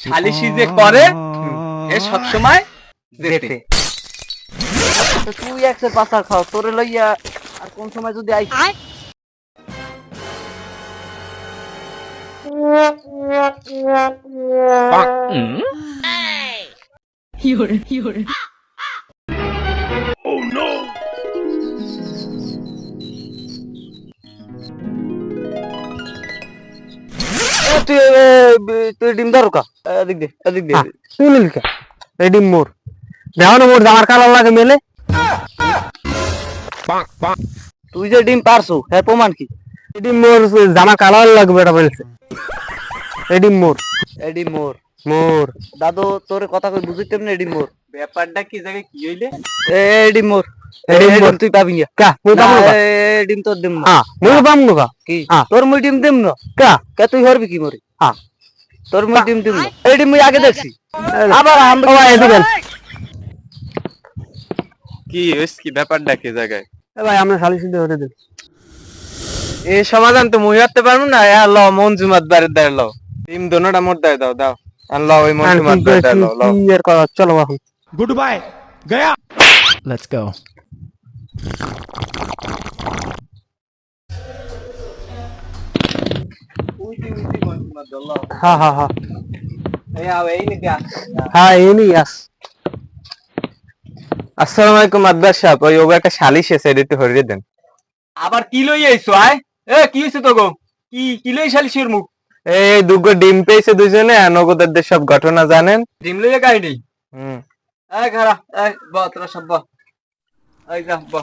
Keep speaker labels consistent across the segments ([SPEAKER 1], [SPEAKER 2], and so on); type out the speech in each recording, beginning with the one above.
[SPEAKER 1] সালিশি যে করে এ সবসময় সময়
[SPEAKER 2] দেখতে তুই একসের পাচার খাও তোরে লইয়া আর কোন সময় যদি আই এ, তুই তুই ডিম ধরো কা এদিক দে এদিক দে।
[SPEAKER 3] সুনীলকে রেডি মোর। দেখো না মোর জামার কালার লাগে মেলে।
[SPEAKER 2] তুই যে ডিম পারছ হ্যাঁ প্রমাণ কি?
[SPEAKER 3] রেডি মোর জামা কালার লাগবে এটা বলছে। মোর।
[SPEAKER 2] এডি মোর।
[SPEAKER 3] মোর।
[SPEAKER 2] দাদু তোরে কথা কই বুঝিতে না এডি মোর।
[SPEAKER 1] ব্যাপারটা কি জায়গায় কি হইলে?
[SPEAKER 2] এ এডি মোর।
[SPEAKER 3] এডি
[SPEAKER 2] এডি তুই পাবি না
[SPEAKER 3] কা মুই
[SPEAKER 2] না,
[SPEAKER 3] না
[SPEAKER 2] এ, এ, ডিম তোর দিম না
[SPEAKER 3] হ্যাঁ মুই পাম না
[SPEAKER 2] কি। তোর মুই ডিম দিম না
[SPEAKER 3] কা।
[SPEAKER 2] কে তুই হরবি কি মরি?
[SPEAKER 3] হ্যাঁ।
[SPEAKER 2] তোর মুই ডিম দিম না এই ডিম মুই আগে দেখছি। আবার আম
[SPEAKER 3] ও এদিকে
[SPEAKER 1] কি হইস কি ব্যাপারটা কি জায়গায়?
[SPEAKER 3] ভাই আমরা শালি সিদ্ধ হতে দিন
[SPEAKER 1] এই সমাধান তো মুই হতে পারব না। এ ল মঞ্জুমাত বাড়ির দ্বারে ল টিম দোনোটা মোট দাও দাও দাও। আর ল ওই মঞ্জুমাত ল ল
[SPEAKER 3] কি চলো এখন। গুড বাই গয়া লেটস
[SPEAKER 1] আসসালামু দেন আবার কি লই এ কি তো কি কি মুখ ডিম দুজনে নগদের সব ঘটনা জানেন ডিম লইয়া কাহিনী হম এই খারা এই ব তোরা সব ব। এই যা ব।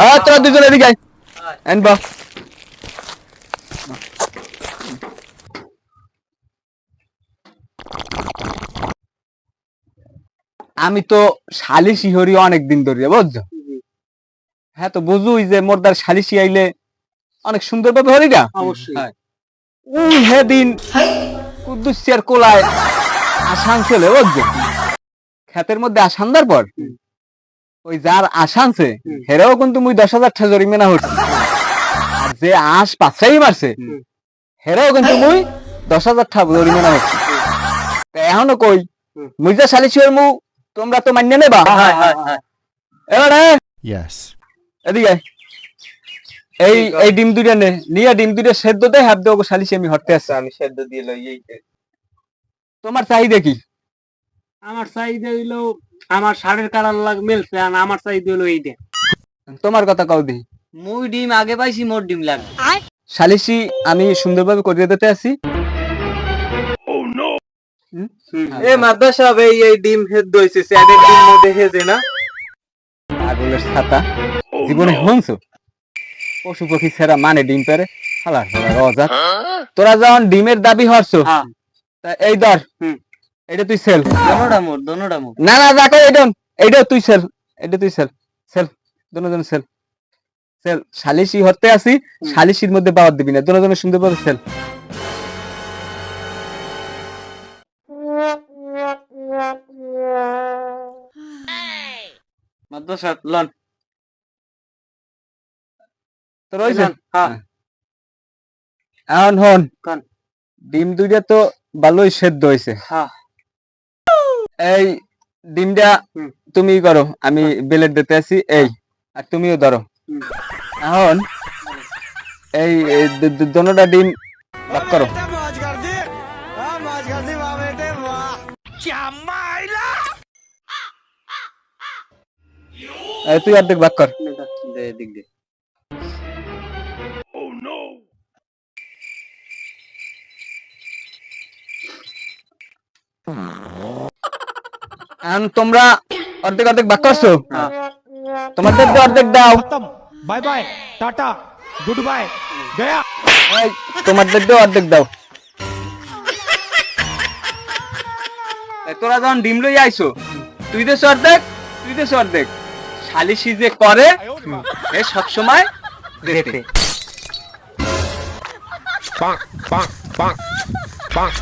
[SPEAKER 1] হ্যাঁ তোরা দুজনে এদিকে আয়। এন ব। আমি তো সালিশি হরি অনেকদিন ধরে বুঝছ? হ্যাঁ তো বুঝুই যে মোরদার সালিশি আইলে অনেক সুন্দর ভাবে হরি না
[SPEAKER 2] অবশ্যই।
[SPEAKER 1] হ্যাঁ। উই হেদিন কুদ্দুসিয়ার কোলায় আসান ছিল বুঝছ ক্ষেতের মধ্যে আসান পর ওই যার আসানছে হেরাও কিন্তু মুই দশ হাজার টাকা জরিমানা হচ্ছে আর যে আশ পাঁচটাই মারছে হেরাও কিন্তু মুই দশ হাজার টাকা জরিমানা হচ্ছে তা এখনও কই মুই যে সালিশি হর মু তোমরা তো মান্য নেবা?
[SPEAKER 2] হ্যাঁ হ্যাঁ হ্যাঁ।
[SPEAKER 1] এবারে এদিকে। এই এই ডিম দুইটা নে। নিয়ে ডিম দুইটা সেদ্ধ দে হাত দেবো সালিশি আমি হরতে আসছি। আমি সেদ্ধ দিয়ে লই এই তোমার চাহিদা কি?
[SPEAKER 3] আমার চাহিদা হইল আমার শাড়ির কালার লাগ মেলছে আর আমার চাহিদা হইল এইটা।
[SPEAKER 1] তোমার কথা কাউ দিই
[SPEAKER 2] মুই ডিম আগে পাইছি মোর ডিম লাগবে
[SPEAKER 1] সালিশি আমি সুন্দরভাবে করিয়ে দিতে আসি
[SPEAKER 3] এ মাদ্রাস সাহেব এই এই ডিম সেদ্ধ হইছে স্যাডের ডিম মধ্যে হেজে না।
[SPEAKER 1] পাগলের ছাতা। জীবনে হনছো পশু পাখি ছেড়া মানে ডিম পেরে হালার অজাত তোরা যখন ডিমের দাবি হরছো
[SPEAKER 2] হ্যাঁ।
[SPEAKER 1] তা এই ধর। এটা তুই সেল।
[SPEAKER 2] দোনোটা মোর দোনোটা মোর
[SPEAKER 1] না না দেখো এটা এইটা তুই সেল এটা তুই সেল সেল দোনো জন সেল। সেল সালিশি হরতে আসি সালিশির মধ্যে পাওয়ার দিবি না দোনো জনের সুন্দর সেল।
[SPEAKER 2] মাদ্রাস লন। হ্যাঁ।
[SPEAKER 1] এখন হন ডিম দুইটা তো ভালোই সেদ্ধ হয়েছে
[SPEAKER 2] হ্যাঁ।
[SPEAKER 1] এই ডিমটা। তুমি করো আমি বেলেট দিতে আছি এই আর তুমিও ধরো। এখন এই দোনোটা ডিম ভাগ করো। এই তুই অর্ধেক ভাগ কর।
[SPEAKER 2] দিক দে।
[SPEAKER 1] তোমরা অর্ধেক অর্ধেক বাক করছ
[SPEAKER 2] হ্যাঁ।
[SPEAKER 1] তোমাদের অর্ধেক দাও।
[SPEAKER 4] Bye bye tata good bye
[SPEAKER 1] Gaya তোমাদের তো অর্ধেক দাও। তোরা যখন ডিম লই আইছো তুই দেশ অর্ধেক তুই দেশ অর্ধেক। শালিশি যে করে এ সব সময়
[SPEAKER 4] রেতে পাক পাক পাক পাক